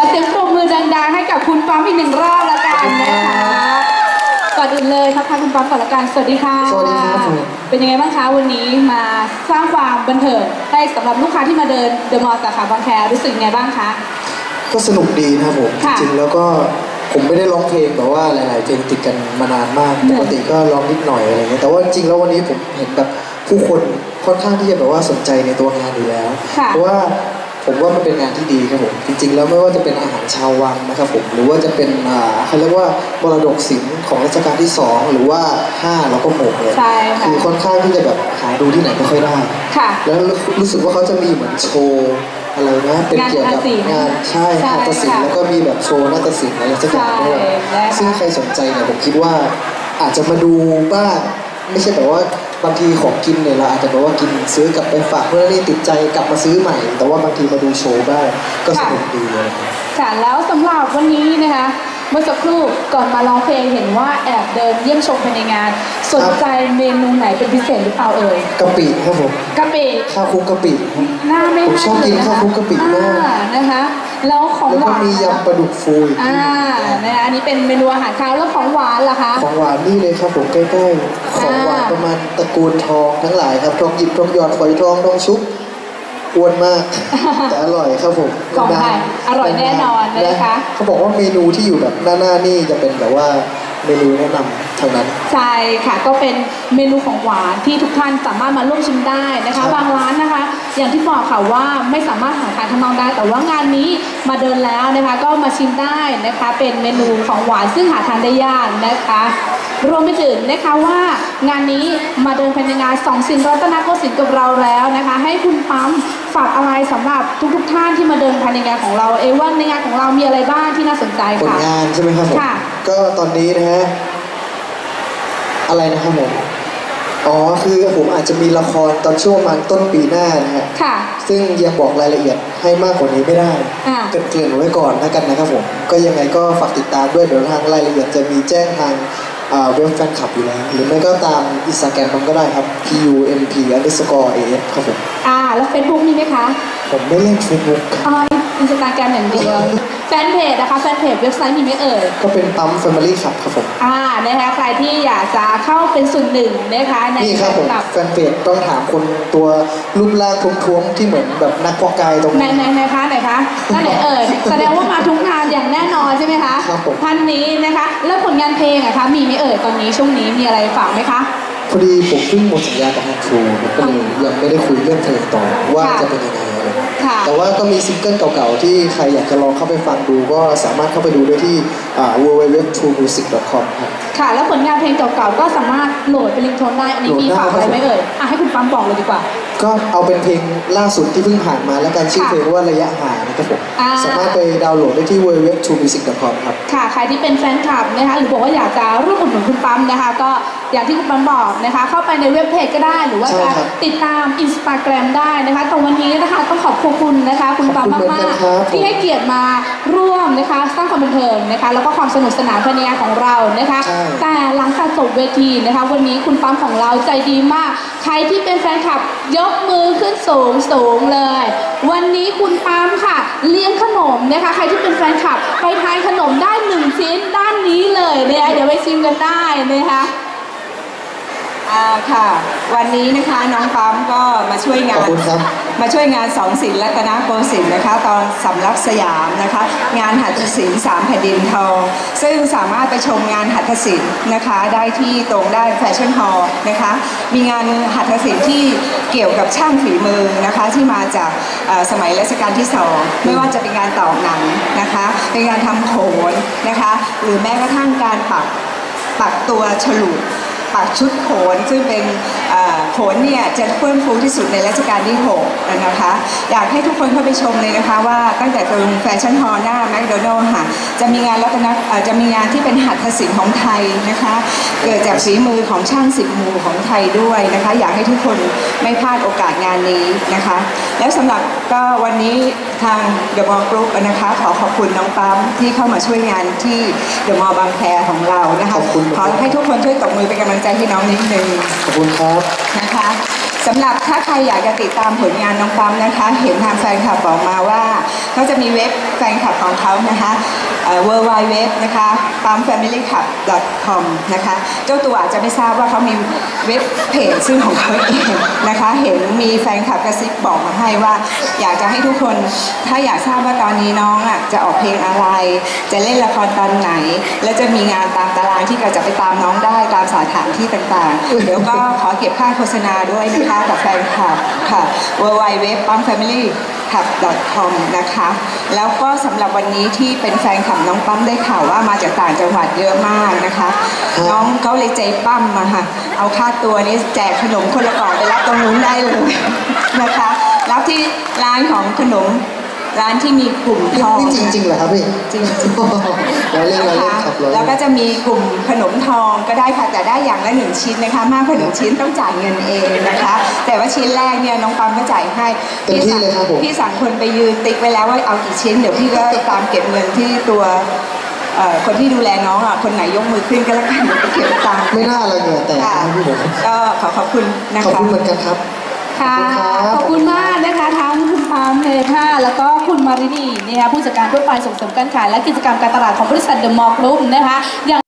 อเสียงปรบมือดังๆ ให้กับคุณปั๊มอีกหนึ่งรอบละกันนะคะก่อนอื่นเลยทักทายคุณปั๊มก่อนละกันสวัสดีค่ะสวัสดีครับผมเป็นยังไงบ้างคะวันนี้มาสร้างความบันเทิงให้สำหรับลูกค้าที่มาเดินเดอะมอลล์สาขาบางแครู้สึกยังไงบ้างคะ ก็สนุกดีนะครับผม ค่ะจริงๆแล้วก็ผมไม่ได้ร้องเพลงแบบว่าหลาย ๆ เพลงติดกันมานานมากเหมืปอนกติก็ร้องนิดหน่อยอะไรเงี้ยแต่ว่าจริงๆแล้ววันนี้ผมเห็นแบบผู้คนค่อนข้างที่จะแบบว่าสนใจในตัวงานอยู่แล้ว ค่ะเพราะว่า ผมว่ามันเป็นงานที่ดีครับผมจริง ๆ แล้วไม่ว่าจะเป็นอาหารชาววังนะครับผมหรือว่าจะเป็นอ่าเขาเรียกว่ามรดกศิลป์ของรัชกาลที่สองหรือว่าห้าแล้วก็หกเนี่ยใช่ค่ะ คือค่อนข้างที่จะแบบหาดูที่ไหนไม่ค่อยได้ ค่ะ แล้วรู้สึกว่าเขาจะมีเหมือนโชว์อะไรนะเป็นเกี่ยวกับงานนาฏศิลป์งานใช่ใช่นาฏศิลป์ค่ะแล้วก็มีแบบโชว์นาฏศิลป์อะไรสักอย่างด้วยใช่นะคะ ซึ่งใครสนใจเนี่ยผมคิดว่าอาจจะมาดูบ้าง ไม่ใช่แบบว่าบางทีของกินเนี่ยเราอาจจะแบบว่ากินซื้อกลับไปฝากเพื่อนนี่ติดใจกลับมาซื้อใหม่ แต่ว่าบางทีมาดูโชว์บ้างก็สนุกดีเลยครับค่ะแล้วสำหรับวันนี้นะคะเมื่อสักครู่ก่อนมาร้องเพลงเห็นว่าแอบเดินเยี่ยมชมภายในงาน สนใจเมนูไหนเป็นพิเศษหรือเปล่าเอ่ยกะปิครับผมกะปิข้าวคลุกกะปิครับหน้าไม่ผมชอบกินให้เลยะข้าวคลุกกะปิมากอ่นะคะ แล้วของแล้วหก็วานมียำปลาดุกฟูอีกอ่านะคะอันนี้เป็นเมนูอาหารคาวแล้วของหวานล่ะคะ ของหวานนี่เลยครับผมใกล้ๆของหวานอ่าประมาณตระกูลทองทั้งหลายครับทองหยิบทองหยอดฝอยทองทองชุบอ้วนมาก แต่อร่อยครับผมของไทยอร่อยแน่นอนนะคะ เขาบอกว่าเมนูที่อยู่แบบหน้าๆนี่จะเป็นแบบว่า เมนูแนะนำทางนั้น ใช่ค่ะก็เป็นเมนูของหวานที่ทุกท่านสามารถมาร่วมชิมได้นะครัคะ บ บางร้านนะคะ อย่างที่บอกค่ะว่าไม่สามารถหาทานข้างนอกได้ แต่ว่างานนี้มาเดินแล้วนะคะ ก็มาชิมได้นะคะ เป็นเมนูของหวานซึ่งหาทานได้ยากนะคะ รวมไปถึงนะคะว่างานนี้มาเดินภายในงานสองสินรัตนโกสินทร์กับเราแล้วนะคะ ให้คุณปั๊มฝากอะไรสำหรับทุกๆท่านที่มาเดินภายในงานของเรา เอว่าในงานของเรามีอะไรบ้างที่น่าสนใจผลค่ะ งานใช่ไหมครับผมค่ะ ก็ตอนนี้นะฮะ อะไรนะครับผม อ๋อ คือผมอาจจะมีละครตอนช่วงประมาณต้นปีหน้านะฮะ ค่ะ ซึ่งยังบอกรายละเอียดให้มากกว่านี้ไม่ได้ อ่า เกรินๆไว้ก่อนแล้วกันนะครับผม ก็ยังไงก็ฝากติดตามด้วย เดี๋ยวทางรายละเอียดจะมีแจ้งทางอ่าเว็บแฟนคลับอยู่แล้ว หรือไม่ก็ตามอินสตาแกรมมันก็ได้ครับ p u m p underscore a f ครับผม อ่า แล้วเฟซบุ๊กมีไหมคะผมไม่เล่นเฟซบุ๊ก อ๋ออินสตาแกรมอย่างเดียว แฟนเพจนะคะแฟนเพจเว็บไซต์มีไหมเอ่ย ก็เป็นปั๊ม Family ครับครับผมอ่านะคะใครที่อยากจะเข้าเป็นส่วนหนึ่งนะคะในนี่ครับผมกับแฟนเพจต้องถามคนตัวรูปร่างท้วมๆที่เหมือนแบบนักเพอกกายตรงไหนนี้ ไหนไหนคะไหนคะท่านไหนเอ่ยแสดงว่ามาทุกงานอย่างแน่นอนใช่ไหมคะครับผม ท่านนี้นะคะ แล้วผลงานเพลงอะคะมีไหมเอ่ยตอนนี้ช่วงนี้มีอะไรฝากไหมคะ พอดีผมเพิ่งหมดสัญญากับทางทรูผมก็เลยยังไม่ได้คุยเรื่องเพลงต่อว่าจะเป็นยังไงอะไร ค่ะแต่ว่าก็มีซิงเกิลเก่าๆ ที่ใครอยากจะลองเข้าไปฟังดู ก็สามารถเข้าไปดูได้ที่อ่า www.truemusic.com ครับ ค่ะ แล้วผลงานเพลงเก่าๆ ก็สามารถโหลดเป็นลิงก์โทนได้ อันนี้มีโหลดได้ฝากอะไรไหมครับเอ่ย อะให้คุณปั๊มบอกเลยดีกว่า ก็เอาเป็นเพลงล่าสุดที่เพิ่งผ่านมาแล้วกันชื่อค่ะเพลงว่าระยะห่างนะครับผมอ่า สามารถไปดาวน์โหลดได้ที่ www.truemusic.com ครับ ค่ะใครที่เป็นแฟนคลับนะคะหรือบอกว่าอยากจะร่วมอุดหนุนคุณปั๊มนะคะ ก็อย่างที่คุณปั๊มบอกนะคะ เข้าไปในเว็บเพจก็ได้หรือว่าใช่จะครับติดตามอินสตาแกรมได้นะคะแต่วันนี้นะคะต้องขอบคุณนะคะ คุณปั๊มขอบคุณมากเหมือนกันครับ ๆที่ให้เกียรติมาร่วม นะคะ สร้างความบันเทิงนะคะ แล้วก็ความสนุกสนานภายในงานของเรานะคะ ใช่ แต่หลังจากจบเวทีนะคะ วันนี้คุณปั๊มของเราใจดีมาก ใครที่เป็นแฟนคลับยกมือขึ้นสูงสูงเลย วันนี้คุณปั๊มค่ะ เลี้ยงขนมนะคะ ใครที่เป็นแฟนคลับ ไปทานขนมได้หนึ่งชิ้นด้านนี้เลยนะคะเดี๋ยวไปชิมกันได้นะคะ อ่าค่ะ วันนี้นะคะน้องปั๊มก็มาช่วยงาขอนบคุณครับ มาช่วยงานสองศิลป์รัตนโกสินทร์นะคะ ตอนสำลักสยามนะคะ งานหัตถศิลป์สามแผ่นดินทองซึ่งสามารถไปชมงานหัตถศิลป์นะคะ ได้ที่ตรงด้านแฟชั่นฮอลล์นะคะ มีงานหัตถศิลป์ที่เกี่ยวกับช่างฝีมือนะคะ ที่มาจากเอ่อสมัยรัชกาลที่สองไม่ว่าจะเป็นงานตอกหนังนะคะ เป็นงานทำโขนนะคะ หรือแม้กระทั่งการปัก ปักตัวฉลุ ปักชุดโขนซึ่งเป็นอ่อโขนเนี่ยจะเฟื่องฟูที่สุดในรัชกาลที่6นะคะอยากให้ทุกคนเข้าไปชมเลยนะคะว่าตั้งแต่ตรงแฟชั่นฮอลล์หน้าแมคโดนัลล์ค่ะจะมีงานรัตนเอ่อจะมีงานที่เป็นหัตถศิลป์ของไทยนะคะเกิดจากฝีมือของช่างสิบหมู่ของไทยด้วยนะคะอยากให้ทุกคนไม่พลาดโอกาสงานนี้นะคะ แล้วสำหรับก็วันนี้ทางเดอะมอลล์กรุ๊ปนะคะขอขอบคุณน้องปั๊มที่เข้ามาช่วยงานที่เดอะมอลล์บางแคของเรานะคะขอบคุณขอให้ทุกคนช่วยตบมือเป็นกำลังใจให้น้องนิดนึงขอบคุณครับ นะคะสำหรับถ้าใครอยากจะติดตามผลงานน้องปั๊มนะคะ เห็นทางแฟนคลับบอกมาว่าเขาจะมีเว็บ แฟนคลับของเขานะคะเวอร์ไวเว็บนะคะ pumpfamilyclub.com นะคะ เจ้าตัวอาจจะไม่ทราบว่าเขามีเว็บเพจซึ่งของเขาเองนะคะ เห็นมีแฟนคลับกระซิบบอกมาให้ว่า อยากจะให้ทุกคนถ้าอยากทราบว่าตอนนี้น้องอะจะออกเพลงอะไร จะเล่นละครตอนไหน และจะมีงานตามตารางที่เราจะไปตามน้องได้ตามสถานที่ต่างๆ เดี๋ยวก็ขอเก็บค่าโฆษณาด้วยนะคะกับแฟนคลับค่ะ w w w p u m f a m i l y c l u b c o m นะคะ แล้วก็สำหรับวันนี้ที่เป็นแฟนคลับน้องปั๊มได้ข่าวว่ามาจากต่างจังหวัดเยอะมากนะคะครับน้องเขาเลยใจปั้มมาค่ะ เอาค่าตัวนี้แจกขนมคนละกล่องไปรับตรงนู้นได้เลยนะคะ รับที่ร้านของขนม ร้านที่มีกลุ่มทองนี่จริงๆเหรอครับพี่จริงเราเล่นเราเล่นครับเราแล้วก็เล่นจะมีกลุ่มขนมทองก็ได้ค่ะแต่ได้อย่างละหนึ่งชิ้นนะคะ มากกว่าหนึ่งชิ้นต้องจ่ายเงินเองนะคะ แต่ว่าชิ้นแรกเนี่ยน้องปั๊มก็จ่ายให้เต็มที่เลยครับผม พี่สั่งคนไปยืนติ๊กไว้แล้วว่าเอากี่ชิ้น เดี๋ยวพี่ก็ตามเก็บเงินที่ตัวเอ่อคนที่ดูแลน้องอะคนไหนยกมือขึ้นก็แล้วกันเดี๋ยวไปเก็บตังค์ไม่น่าอะไรเหงื่อแตกค่ะนะพี่ผมก็ขอขอบคุณนะคะขอบคุณเหมือนกันครับ ค่ะขขออบบคุคุณณครับมากนะคะทั้งคุณพามเมธาแล้วก็คุณมารินีนะคะผู้จัดการทั่วไปส่งเสริมการขายและกิจกรรมการตลาดของบริษัทเดอะมอลล์กรุ๊ปนะคะอย่าง